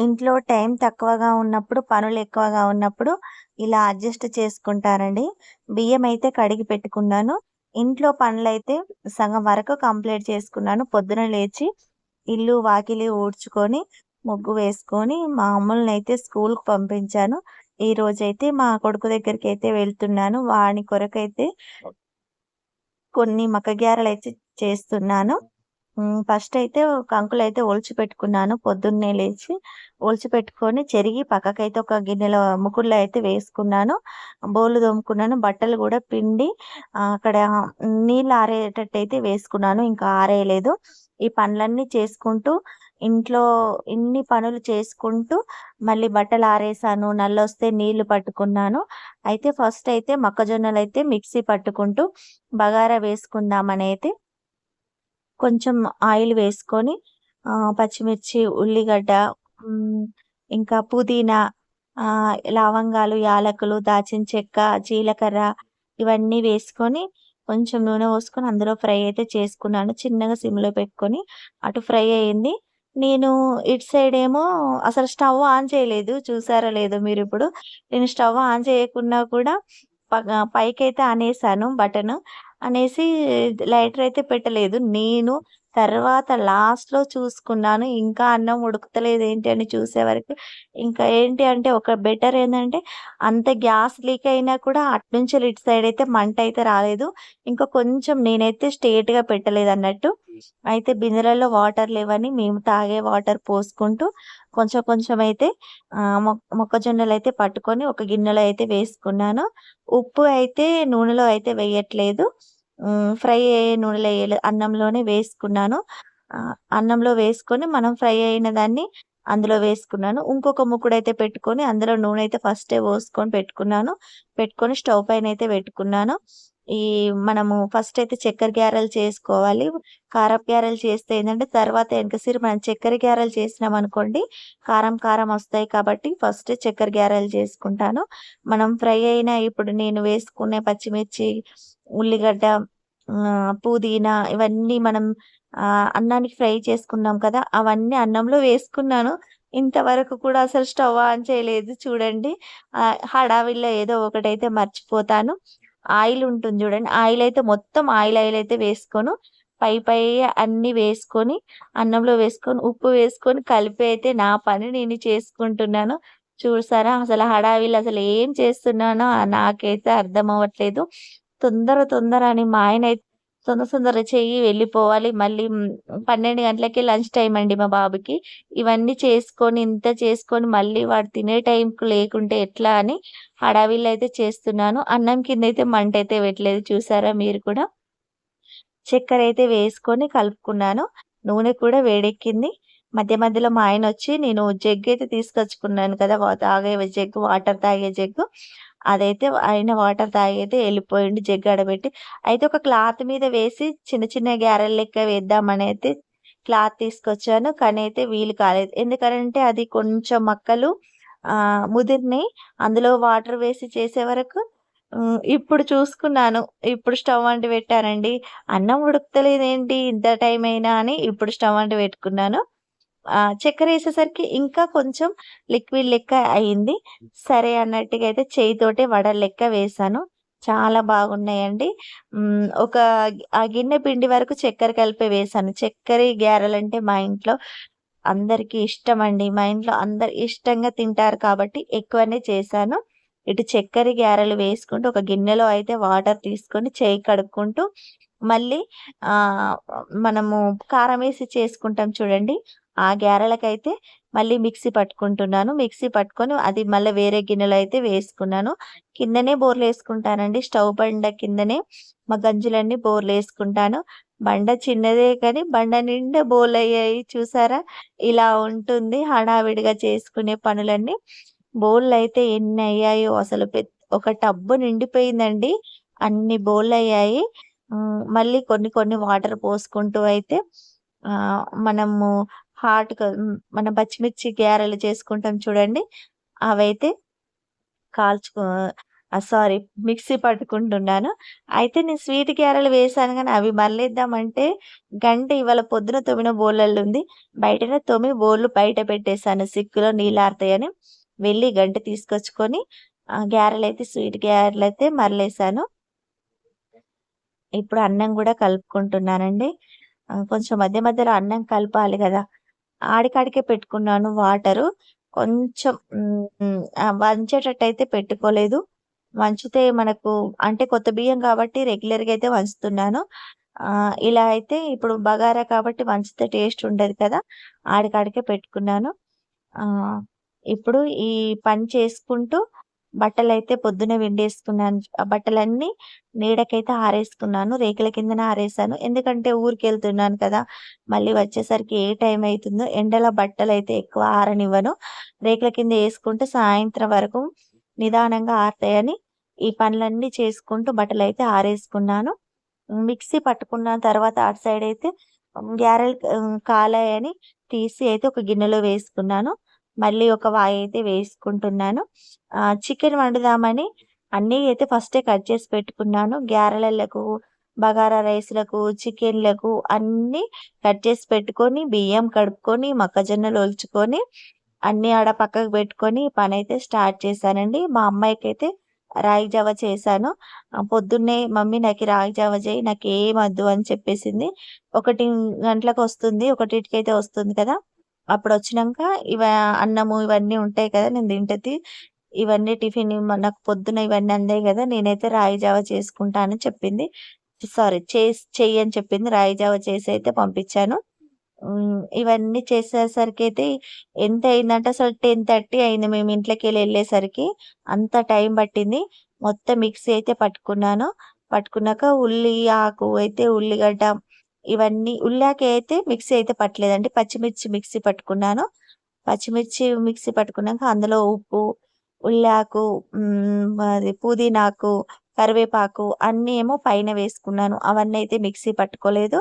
ఇంట్లో టైం తక్కువగా ఉన్నప్పుడు, పనులు ఎక్కువగా ఉన్నప్పుడు ఇలా అడ్జస్ట్ చేసుకుంటానండి. బియ్యం అయితే కడిగి పెట్టుకున్నాను. ఇంట్లో పనులైతే సగం వరకు కంప్లీట్ చేసుకున్నాను. పొద్దున లేచి ఇల్లు, వాకిలి ఊడ్చుకొని, ముగ్గు వేసుకొని, మా అమ్ములనైతే స్కూల్‌కి పంపించాను. ఈరోజైతే మా కొడుకు దగ్గరికైతే వెళ్తున్నాను. వాని కొరకైతే కొన్ని మక్క గారెలైతే చేస్తున్నాను. ఫస్ట్ అయితే ఒక అంకులైతే ఒలిచి పెట్టుకున్నాను. పొద్దున్నే లేచి ఒలిచి పెట్టుకొని, చెరిగి పక్కకైతే ఒక గిన్నెలో ముకుళ్ళు అయితే వేసుకున్నాను. బోళ్ళు తోముకున్నాను. బట్టలు కూడా పిండి అక్కడ నీళ్ళు ఆరేటట్టయితే వేసుకున్నాను. ఇంకా ఆరేయలేదు. ఈ పనులన్నీ చేసుకుంటూ, ఇంట్లో ఇన్ని పనులు చేసుకుంటూ, మళ్ళీ బట్టలు ఆరేసాను. నల్లొస్తే నీళ్ళు పట్టుకున్నాను. అయితే ఫస్ట్ అయితే మొక్కజొన్నలు అయితే మిక్సీ పట్టుకుంటూ, బగారా వేసుకుందామని అయితే కొంచెం ఆయిల్ వేసుకొని పచ్చిమిర్చి, ఉల్లిగడ్డ ఇంకా పుదీనా లవంగాలు, యాలకులు, దాచిన చెక్క, జీలకర్ర ఇవన్నీ వేసుకొని, కొంచెం నూనె పోసుకొని అందులో ఫ్రై అయితే చేసుకున్నాను. చిన్నగా సిమ్‌లో పెట్టుకొని, అటు ఫ్రై అయింది. నేను ఇటు సైడ్ ఏమో అసలు స్టవ్ ఆన్ చేయలేదు. చూసారో లేదో మీరు ఇప్పుడు నేను స్టవ్ ఆన్ చేయకున్నా కూడా పైకి పైకైతే అనేసాను బటను. అనేసి లైటర్ అయితే పెట్టలేదు. నేను తర్వాత లాస్ట్‌లో చూసుకున్నాను. ఇంకా అన్నం ఉడుకుతలేదు ఏంటి అని చూసేవరకు ఇంకా ఏంటి అంటే ఒక బెటర్ ఏందంటే అంత గ్యాస్ లీక్ అయినా కూడా అటునుంచెల్లి ఇటు సైడ్ అయితే మంట అయితే రాలేదు. ఇంకా కొంచెం నేనైతే స్ట్రెయిట్‌గా పెట్టలేదన్నట్టు. అయితే బిందెలలో వాటర్ లేవని మేము తాగే వాటర్ పోసుకుంటూ కొంచెం కొంచెం అయితే మొక్కజొన్నలు అయితే పట్టుకొని ఒక గిన్నెలో అయితే వేసుకున్నాను. ఉప్పు అయితే నూనెలో అయితే వేయట్లేదు. ఫ్రై అయ్యే నూనెలో వేయలేదు అన్నంలోనే వేసుకున్నాను. అన్నంలో వేసుకొని మనం ఫ్రై అయిన దాన్ని అందులో వేసుకున్నాను. ఇంకొక ముక్కుడు అయితే పెట్టుకొని అందులో నూనె అయితే ఫస్టే పోసుకొని పెట్టుకున్నాను. పెట్టుకొని స్టవ్ పైన అయితే పెట్టుకున్నాను. ఈ మనము ఫస్ట్ అయితే చక్కెర గ్యారెలు చేసుకోవాలి. కారపు గ్యారెలు చేస్తే ఏంటంటే తర్వాత వెనకసిరి మనం చక్కెర గ్యారెలు చేసినాం అనుకోండి కారం కారం వస్తాయి కాబట్టి ఫస్ట్ చక్కెర గ్యారెలు చేసుకుంటాను. మనం ఫ్రై అయిన ఇప్పుడు నేను వేసుకునే పచ్చిమిర్చి, ఉల్లిగడ్డ పుదీనా ఇవన్నీ మనం అన్నానికి ఫ్రై చేసుకున్నాం కదా! అవన్నీ అన్నంలో వేసుకున్నాను. ఇంతవరకు కూడా అసలు స్టవ్ ఆన్ చేయలేదు చూడండి. హడావిల్లో ఏదో ఒకటైతే మర్చిపోతాను. ఆయిల్ ఉంటుంది చూడండి. ఆయిల్ అయితే మొత్తం ఆయిల్ ఆయిల్ అయితే వేసుకొని పై పై అన్ని వేసుకొని, అన్నంలో వేసుకొని, ఉప్పు వేసుకొని కలిపి అయితే నా పని నేను చేసుకుంటున్నాను. చూసారా అసలు హడావిలు అసలు ఏం చేస్తున్నానో నాకైతే అర్థం అవ్వట్లేదు. తొందర తొందర అని మా ఆయన అయితే తొందర సొందర చేయి వెళ్ళిపోవాలి. మళ్ళీ హ్మ్, 12 గంటలకి లంచ్ టైం అండి మా బాబుకి. ఇవన్నీ చేసుకొని, ఇంత చేసుకొని మళ్ళీ వాడు తినే టైంకి లేకుంటే ఎట్లా అని హడావిడిలో అయితే చేస్తున్నాను. అన్నం కింద అయితే మంటైతే పెట్టలేదు చూసారా మీరు కూడా. చక్కెర అయితే వేసుకొని కలుపుకున్నాను. నూనె కూడా వేడెక్కింది. మధ్య మధ్యలో మా ఆయన వచ్చి నేను జగ్గు అయితే తీసుకొచ్చుకున్నాను కదా! తాగే జగ్గు వాటర్ తాగే జగ్గు. అదైతే ఆయన వాటర్ తాగి అయితే వెళ్ళిపోయిండు జగ్ అయితే ఒక క్లాత్ మీద వేసి చిన్న చిన్న గ్యారెల్ లెక్క వేద్దామని అయితే క్లాత్ తీసుకొచ్చాను. కానీ అయితే వీలు కాలేదు. ఎందుకనంటే అది కొంచెం మక్కలు ముదిరినాయి అందులో వాటర్ వేసి చేసే వరకు ఇప్పుడు చూసుకున్నాను. ఇప్పుడు స్టవ్ అంటి పెట్టానండి. అన్నం ఉడుకుతలేదేంటి ఇంత టైం అయినా అని ఇప్పుడు స్టవ్ అంటి పెట్టుకున్నాను. చక్కెర వేసేసరికి ఇంకా కొంచెం లిక్విడ్ లెక్క అయింది. సరే అన్నట్టుగా అయితే చేయితోటి వడల లెక్క వేసాను చాలా బాగున్నాయండి. ఒక ఆ గిన్నె పిండి వరకు చక్కెర కలిపే వేసాను చక్కెర గారెలంటే మా ఇంట్లో అందరికీ అండి మా ఇంట్లో అందరు ఇష్టంగా తింటారు కాబట్టి ఎక్కువనే చేశాను. ఇటు చక్కెర గారెలు వేసుకుంటూ ఒక గిన్నెలో అయితే వాటర్ తీసుకొని చేయి కడుక్కుంటూ, మళ్ళీ మనము కారం వేసి చేసుకుంటాం చూడండి. ఆ గారెలకైతే మళ్ళీ మిక్సీ పట్టుకుంటున్నాను. మిక్సీ పట్టుకొని అది మళ్ళీ వేరే గిన్నెలో అయితే వేసుకున్నాను. కిందనే బోర్లు వేసుకుంటానండి స్టవ్ బండ కిందనే మా గంజులన్నీ బోర్లు వేసుకుంటాను బండ చిన్నదే కానీ బండ నిండా బోర్లయ్యాయి చూసారా? ఇలా ఉంటుంది హడావిడిగా చేసుకునే పనులన్నీ. బోర్లు అయితే ఎన్ని అయ్యాయో అసలు ఒక టబ్బు నిండిపోయిందండి. అన్ని బోర్లు అయ్యాయి మళ్ళీ కొన్ని కొన్ని వాటర్ పోసుకుంటూ అయితే మనము హాట్ మన మనం పచ్చిమిర్చి గారెలు చేసుకుంటాం చూడండి. అవైతే కాల్చుకో సారీ మిక్సీ పట్టుకుంటున్నాను. అయితే నేను స్వీట్ గారెలు వేసాను కానీ అవి మళ్ళేద్దామంటే గంట ఇవాళ పొద్దున తొమ్మిది బోళ్ళల్లో ఉంది బయటనే తొమ్మిది బోళ్ళు బయట పెట్టేసాను. నీళ్ళు ఆరుతాయని వెళ్ళి గంట తీసుకొచ్చుకొని గ్యారెలు అయితే స్వీట్ గారెలైతే మరలేసాను. ఇప్పుడు అన్నం కూడా కలుపుకుంటున్నానండి. కొంచెం మధ్య మధ్యలో అన్నం కలపాలి కదా ఆడికాడికే పెట్టుకున్నాను వాటరు. కొంచెం వంచేటట్టు అయితే వంచేటట్టయితే పెట్టుకోలేదు. వంచితే మనకు అంటే కొత్త బియ్యం కాబట్టి రెగ్యులర్‌గా అయితే వంచుతున్నాను. ఇలా అయితే ఇప్పుడు బగారా కాబట్టి వంచితే టేస్ట్ ఉండదు కదా! ఆడికాడికే పెట్టుకున్నాను. ఇప్పుడు ఈ పని చేసుకుంటూ బట్టలైతే పొద్దున్నే వెండేసుకున్నాను ఆ బట్టలన్నీ నీడకైతే ఆరేసుకున్నాను. రేకుల కిందనే ఆరేసాను. ఎందుకంటే ఊరికి వెళ్తున్నాను కదా! మళ్ళీ వచ్చేసరికి ఏ టైం అయితుందో ఎండలో బట్టలైతే ఎక్కువ ఆరనివ్వను. రేకుల కింద వేసుకుంటే సాయంత్రం వరకు నిదానంగా ఆరుతాయని ఈ పనులన్నీ చేసుకుంటూ బట్టలైతే ఆరేసుకున్నాను. మిక్సీ పట్టుకున్న తర్వాత అటు సైడ్ అయితే గ్యారెల్ కాలాయని తీసి అయితే ఒక గిన్నెలో వేసుకున్నాను. మళ్ళీ ఒక వాయి అయితే వేసుకుంటున్నాను. చికెన్ వండుదామని అన్నీ అయితే ఫస్టే కట్ చేసి పెట్టుకున్నాను. గారెలలకు, బగారా రైస్‌లకు, చికెన్‌లకు అన్నీ కట్ చేసి పెట్టుకొని, బియ్యం కడుక్కొని, మొక్కజొన్నలు ఒలుచుకొని, అన్నీ ఆడ పక్కకు పెట్టుకొని పనైతే స్టార్ట్ చేశానండి. మా అమ్మాయికి అయితే రాగి జావ చేశాను. పొద్దున్నే మమ్మీ నాకు రాగి జావ చేయి నాకు ఏం వద్దు అని చెప్పేసింది. ఒకటి గంటలకు వస్తుంది ఒకటికి అయితే వస్తుంది కదా! అప్పుడు వచ్చినాక ఇవ అన్నము ఇవన్నీ ఉంటాయి కదా! నేను తింటది. ఇవన్నీ టిఫిన్ నాకు పొద్దున ఇవన్నీ అందాయి కదా నేనైతే రాయి జావ చేసుకుంటా అని చెప్పింది. సారీ చేసి చెయ్యి అని చెప్పింది. రాయి జావ చేసి అయితే పంపించాను. ఇవన్నీ చేసేసరికి అయితే ఎంత అయిందంటే అసలు 10:30 అయింది మేము ఇంట్లోకి వెళ్ళి వెళ్ళేసరికి అంత టైం పట్టింది. మొత్తం మిక్సీ అయితే పట్టుకున్నాను. పట్టుకున్నాక ఉల్లి ఆకు అయితే ఉల్లిగడ్డ ఇవన్నీ ఉల్లాకి అయితే మిక్సీ అయితే పట్టలేదండి. పచ్చిమిర్చి మిక్సీ పట్టుకున్నాను. పచ్చిమిర్చి మిక్సీ పట్టుకున్నాక అందులో ఉప్పు, ఉల్లాకు అది పుదీనాకు, కరివేపాకు అన్నీ ఏమో పైన వేసుకున్నాను. అవన్నీ అయితే మిక్సీ పట్టుకోలేదు.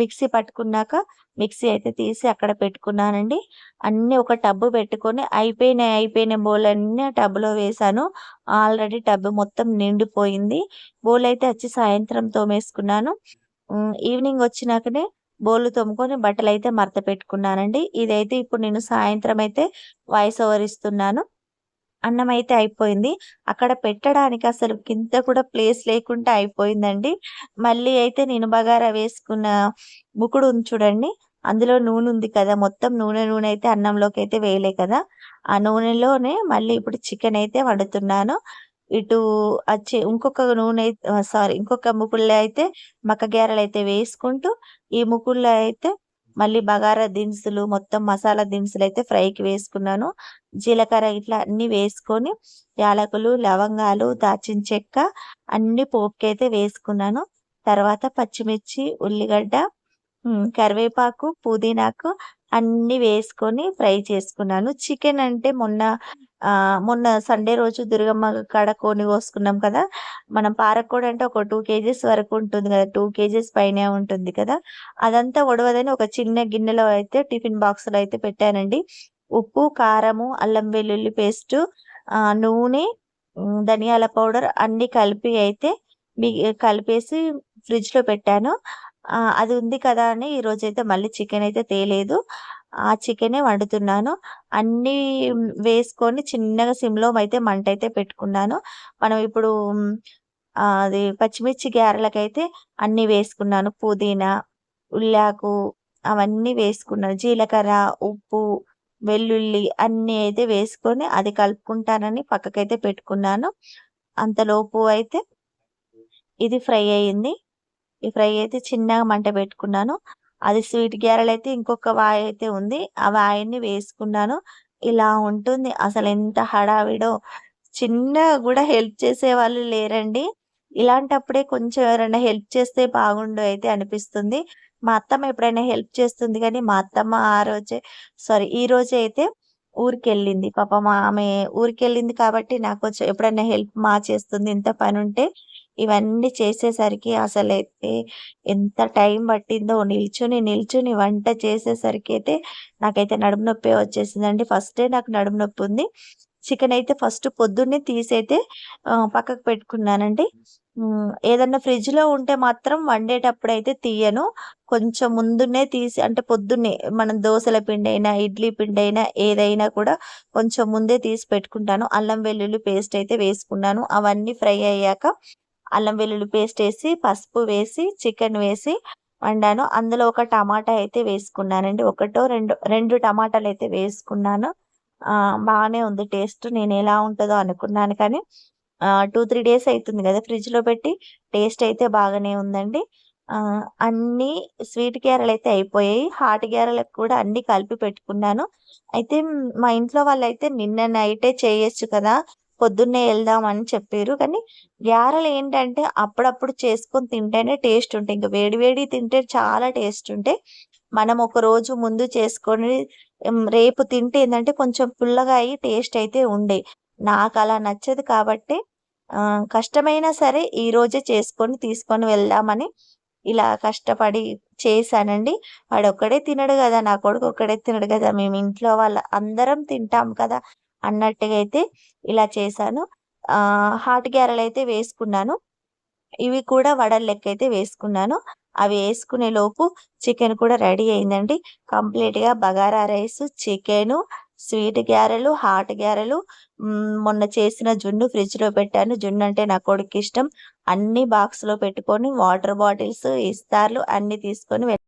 మిక్సీ పట్టుకున్నాక మిక్సీ అయితే తీసి అక్కడ పెట్టుకున్నానండి. అన్నీ ఒక టబ్బు పెట్టుకొని అయిపోయినాయి, అయిపోయిన బౌల్ ఆ టబ్‌లో వేసాను ఆల్రెడీ టబ్బు మొత్తం నిండిపోయింది. బోలయితే వచ్చి సాయంత్రం తోమేసుకున్నాను. ఈవినింగ్ వచ్చినాకనే బోళ్ళు తోముకొని అయితే మడత పెట్టుకున్నానండి. ఇదైతే ఇప్పుడు నేను సాయంత్రం అయితే వాయిస్ ఓవర్ ఇస్తున్నాను. అయితే అయిపోయింది. అక్కడ పెట్టడానికి అసలు కింద కూడా ప్లేస్ లేకుండా అయిపోయిందండి. మళ్ళీ అయితే నేను బగారా వేసుకున్న ముకుడు ఉంది చూడండి. అందులో నూనె ఉంది కదా! మొత్తం నూనె నూనె అయితే అన్నంలోకి అయితే వేయలే కదా! ఆ నూనెలోనే మళ్ళీ ఇప్పుడు చికెన్ అయితే వండుతున్నాను. ఇటు వచ్చే ఇంకొక నూనె సారీ ఇంకొక ముకుడులో అయితే మక్క గారెలైతే వేసుకుంటూ, ఈ ముకుడులో అయితే మళ్ళీ బగారా దినుసులు మొత్తం మసాలా దినుసులు అయితే ఫ్రైకి వేసుకున్నాను. జీలకర్ర ఇట్లా అన్నీ వేసుకొని యాలకులు, లవంగాలు, దాల్చిన చెక్క అన్నీ పోపుకైతే వేసుకున్నాను. తర్వాత పచ్చిమిర్చి, ఉల్లిగడ్డ, కరివేపాకు, పుదీనాకు అన్నీ వేసుకొని ఫ్రై చేసుకున్నాను. చికెన్ అంటే మొన్న మొన్న సండే రోజు దుర్గమ్మ కాడ కొని కోసుకున్నాం కదా! మనం పారకోడి అంటే ఒక టూ కేజీస్ వరకు ఉంటుంది కదా! టూ కేజీస్ పైనే ఉంటుంది కదా! అదంతా ఉడవదని ఒక చిన్న గిన్నెలో అయితే టిఫిన్ బాక్స్‌లో అయితే పెట్టానండి. ఉప్పు, కారము, అల్లం వెల్లుల్లి పేస్టు, నూనె, ధనియాల పౌడర్ అన్నీ కలిపి అయితే మీ కలిపేసి ఫ్రిడ్జ్‌లో పెట్టాను. అది ఉంది కదా అని ఈరోజైతే మళ్ళీ చికెన్ అయితే తేలేదు. ఆ చికెనే వండుతున్నాను. అన్నీ వేసుకొని చిన్నగా సిమ్‌లో అయితే మంట అయితే పెట్టుకున్నాను. మనం ఇప్పుడు అది పచ్చిమిర్చి గారెలకైతే అన్నీ వేసుకున్నాను. పుదీనా, ఉల్లాకు అవన్నీ వేసుకున్నాను. జీలకర్ర, ఉప్పు, వెల్లుల్లి అన్నీ అయితే వేసుకొని అది కలుపుకుంటానని పక్కకైతే పెట్టుకున్నాను. అంతలోపు అయితే ఇది ఫ్రై అయింది. ఈ ఫ్రై అయితే చిన్నగా మంట పెట్టుకున్నాను. అది స్వీట్ గారెలైతే ఇంకొక వాయయితే ఉంది. ఆ వాయిని వేసుకున్నాను. ఇలా ఉంటుంది. అసలు ఎంత హడావిడో! చిన్నగా కూడా హెల్ప్ చేసే వాళ్ళు లేరండి. ఇలాంటప్పుడే కొంచెం ఎవరైనా హెల్ప్ చేస్తే బాగుండు అయితే అనిపిస్తుంది. మా అత్తమ్మ ఎప్పుడైనా హెల్ప్ చేస్తుంది కానీ మా అత్తమ్మ ఆ రోజే సారీ ఈ రోజే అయితే ఊరికెళ్ళింది. పాపం ఆమె ఊరికెళ్ళింది కాబట్టి నాకొంచెం ఎప్పుడైనా హెల్ప్ మా చేస్తుంది. ఇంత పని ఉంటే ఇవన్నీ చేసేసరికి అసలైతే ఎంత టైం పట్టిందో నిల్చొని, నిల్చొని వంట చేసేసరికి అయితే నాకైతే నడుము నొప్పే వచ్చేసిందండి. ఫస్టే నాకు నడుము నొప్పి ఉంది చికెన్ అయితే ఫస్ట్ పొద్దున్నే తీసైతే పక్కకు పెట్టుకున్నానండి. హ్మ్. ఏదన్నా ఫ్రిడ్జ్‌లో ఉంటే మాత్రం వండేటప్పుడు అయితే తీయను. కొంచెం ముందున్నే తీసి అంటే పొద్దున్నే మనం దోసల పిండైనా, ఇడ్లీ పిండైనా ఏదైనా కూడా కొంచెం ముందే తీసి పెట్టుకుంటాను. అల్లం వెల్లుల్లి పేస్ట్ అయితే వేసుకున్నాను. అవన్నీ ఫ్రై అయ్యాక అల్లం వెల్లుల్లి పేస్ట్ వేసి పసుపు వేసి, చికెన్ వేసి వండాను. అందులో ఒక టమాటా అయితే వేసుకున్నానండి. ఒకటో రెండు రెండు టమాటాలు అయితే వేసుకున్నాను. బాగానే ఉంది టేస్ట్. నేను ఎలా ఉంటుందో అనుకున్నాను కానీ టూ త్రీ డేస్ అవుతుంది కదా ఫ్రిడ్జ్‌లో పెట్టి. టేస్ట్ అయితే బాగానే ఉందండి. అన్ని అన్నీ స్వీట్ అయితే అయిపోయాయి. హాట్ గారెలకు కూడా అన్నీ కలిపి పెట్టుకున్నాను. అయితే మా ఇంట్లో వాళ్ళైతే నిన్న నైటే చేయొచ్చు కదా! పొద్దున్నే వెళ్దాం అని చెప్పారు కానీ ఏంటంటే అప్పుడప్పుడు చేసుకొని తింటేనే టేస్ట్ ఉంటాయి. ఇంక వేడివేడి తింటే చాలా టేస్ట్ ఉంటాయి. మనం ఒక రోజు ముందు చేసుకొని రేపు తింటే ఏంటంటే కొంచెం పుల్లగా అయ్యి టేస్ట్ అయితే ఉండే నాకు అలా నచ్చదు కాబట్టి కష్టమైనా సరే ఈరోజే చేసుకొని తీసుకొని వెళ్దామని ఇలా కష్టపడి చేశానండి. వాడొక్కడే తినడు కదా నా కొడుకు ఒక్కడే తినడు కదా మేము ఇంట్లో వాళ్ళ అందరం తింటాం కదా! అన్నట్టుగా అయితే ఇలా చేశాను. హాట్ గ్యారెలు అయితే వేసుకున్నాను. ఇవి కూడా వడల్ లెక్క అయితే వేసుకున్నాను. అవి వేసుకునే లోపు చికెన్ కూడా రెడీ అయిందండి. కంప్లీట్‌గా బగారా రైస్ చికెను, స్వీట్ గ్యారెలు హాట్ గ్యారెలు మొన్న చేసిన జున్ను ఫ్రిడ్జ్‌లో పెట్టాను. జున్ను అంటే నా కొడుకిష్టం. అన్ని బాక్స్‌లో పెట్టుకొని వాటర్ బాటిల్స్, ఇస్తార్లు అన్ని తీసుకొని